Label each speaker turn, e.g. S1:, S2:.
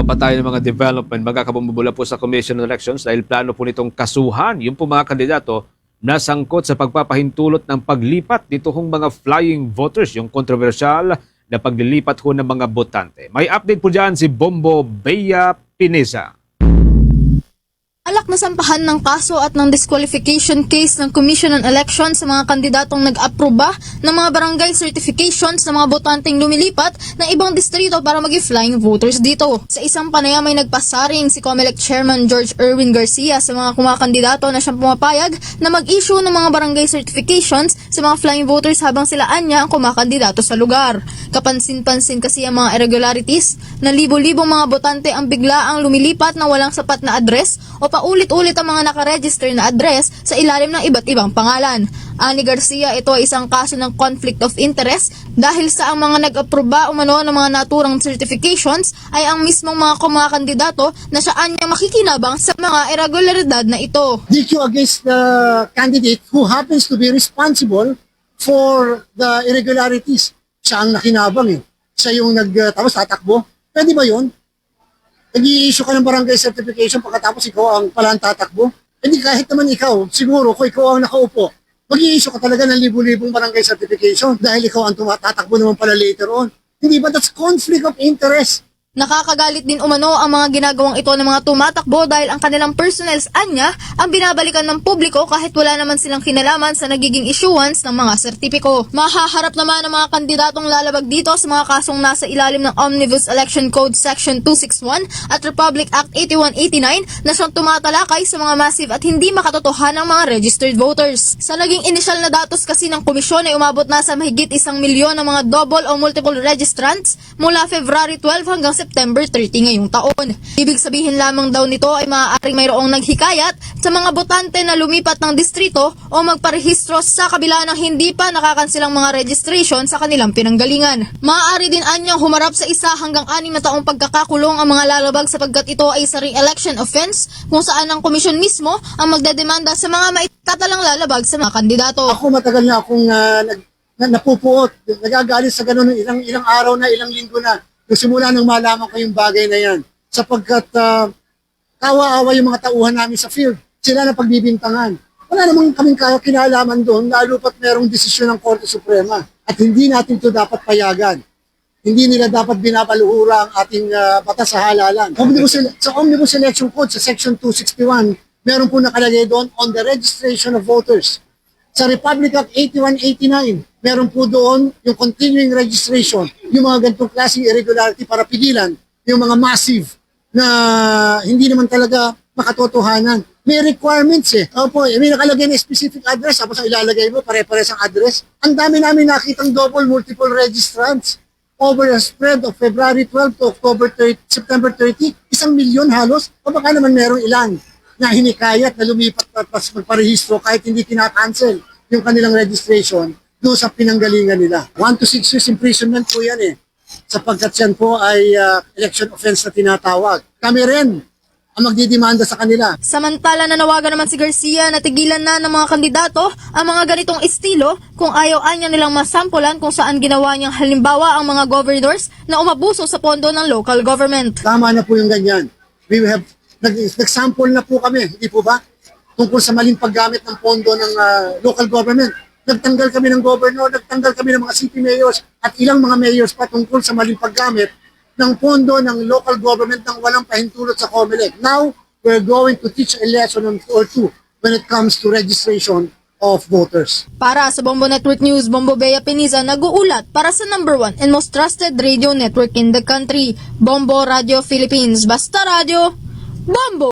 S1: Gagawa pa tayo ng mga development magkakabumubula po sa Commission on Elections dahil plano po nitong kasuhan yung po mga kandidato na sangkot sa pagpapahintulot ng paglipat nito hong mga flying voters, yung kontrobersyal na paglilipat ho ng mga botante. May update po dyan si Bombo Bea Pineza.
S2: Alak na sampahan ng kaso at ng disqualification case ng Commission on Elections sa mga kandidatong nag-aproba ng mga barangay certifications ng mga botanteng lumilipat ng ibang distrito para maging flying voters dito. Sa isang panayam ay nagpasaring si COMELEC Chairman George Erwin Garcia sa mga kumakandidato na siyang pumapayag na mag-issue ng mga barangay certifications sa mga flying voters habang sila anya ang kumakandidato sa lugar. Kapansin-pansin kasi ang mga irregularities na libo-libong mga botante ang bigla ang lumilipat na walang sapat na address o paulit-ulit ang mga nakaregister na address sa ilalim ng iba't ibang pangalan. Ani Garcia, ito ay isang kaso ng conflict of interest dahil sa ang mga nag-aproba umano ng mga naturang certifications ay ang mismong mga kumakandidato na saan niya makikinabang sa mga irregularidad na ito.
S3: DQ against the candidate who happens to be responsible for the irregularities. Siya ang nakinabang eh. Siya yung nag, tapos tatakbo. Pwede ba yun? Nag-i-issue ka ng barangay certification pagkatapos ikaw ang pala ang tatakbo? Hindi kahit naman ikaw, siguro kung ikaw ang nakaupo, mag-i-issue ka talaga ng libu-libong barangay certification dahil ikaw ang tumatatakbo naman pala later on. Hindi ba that's conflict of interest?
S2: Nakakagalit din umano ang mga ginagawang ito ng mga tumatakbo dahil ang kanilang personnels anya ang binabalikan ng publiko kahit wala naman silang kinalaman sa nagiging issuance ng mga sertipiko. Mahaharap naman ang mga kandidatong lalabag dito sa mga kasong nasa ilalim ng Omnibus Election Code Section 261 at Republic Act 8189 na siyang tumatalakay sa mga massive at hindi makatotohanang mga registered voters. Sa naging inisyal na datos kasi ng komisyon ay umabot na sa mahigit isang milyon ng mga double o multiple registrants mula February 12 hanggang September 30 ngayong taon. Ibig sabihin lamang daw nito ay maaaring mayroong naghikayat sa mga botante na lumipat ng distrito o magparehistro sa kabila ng hindi pa nakakansilang mga registration sa kanilang pinanggalingan. Maaari din anyang humarap sa isa hanggang anim na taong pagkakakulong ang mga lalabag sapagkat ito ay isa ring election offense kung saan ang komisyon mismo ang magdedemanda sa mga maitatalang lalabag sa mga kandidato.
S3: Ako matagal na akong ah, nag, na, napupuot, nagagalit sa ganun ilang ilang araw na, ilang linggo na. Nung simula nang malaman ko yung bagay na yan. Sapagkat ah, kawa-awa yung mga tauhan namin sa field. Sila na pagbibintangan. Wala namang kaming kaya kinalaman doon, lalo pat merong desisyon ng Korte Suprema. At hindi natin ito dapat payagan. Hindi nila dapat binabaluhura ang ating ah, batas sa halalan. Omnibus, sa Omnibus Election Code, sa Section 261, meron po nakalagay doon on the registration of voters. Sa Republic Act 8189, meron po doon yung continuing registration, yung mga ganitong klaseng irregularity para pigilan yung mga massive na hindi naman talaga makatotohanan. May requirements eh. Opo, may nakalagay na specific address, tapos ang ilalagay mo, pare-pares ang address. Ang dami namin nakitang double multiple registrants over a spread of February 12 to October 30, September 30, isang milyon halos, o baka naman merong ilan na hinikayat na lumipat at pas magparehistro kahit hindi tinakancel yung kanilang registration doon sa pinanggalingan nila. 1 to 6 years imprisonment po yan eh. Sapagkat yan po ay ah, election offense na tinatawag. Kami rin ang magdidemanda sa kanila.
S2: Samantala nanawagan naman si Garcia na tigilan na ng mga kandidato ang mga ganitong estilo kung ayaw anya nilang masampulan kung saan ginawa niyang halimbawa ang mga governors na umabuso sa pondo ng local government.
S3: Tama na po yung ganyan. We have, nag, nag-sample na po kami, hindi po ba? Tungkol sa maling paggamit ng pondo ng ah, local government. Nagtanggal kami ng governor, nagtanggal kami ng mga city mayors at ilang mga mayors pa tungkol sa maling paggamit ng pondo ng local government nang walang pahintulot sa COMELEC. Now, we're going to teach a lesson on- or two when it comes to registration of voters.
S2: Para sa Bombo Network News, Bombo Bea Peniza nag-uulat para sa number one and most trusted radio network in the country, Bombo Radio Philippines. Basta Radio, Bombo!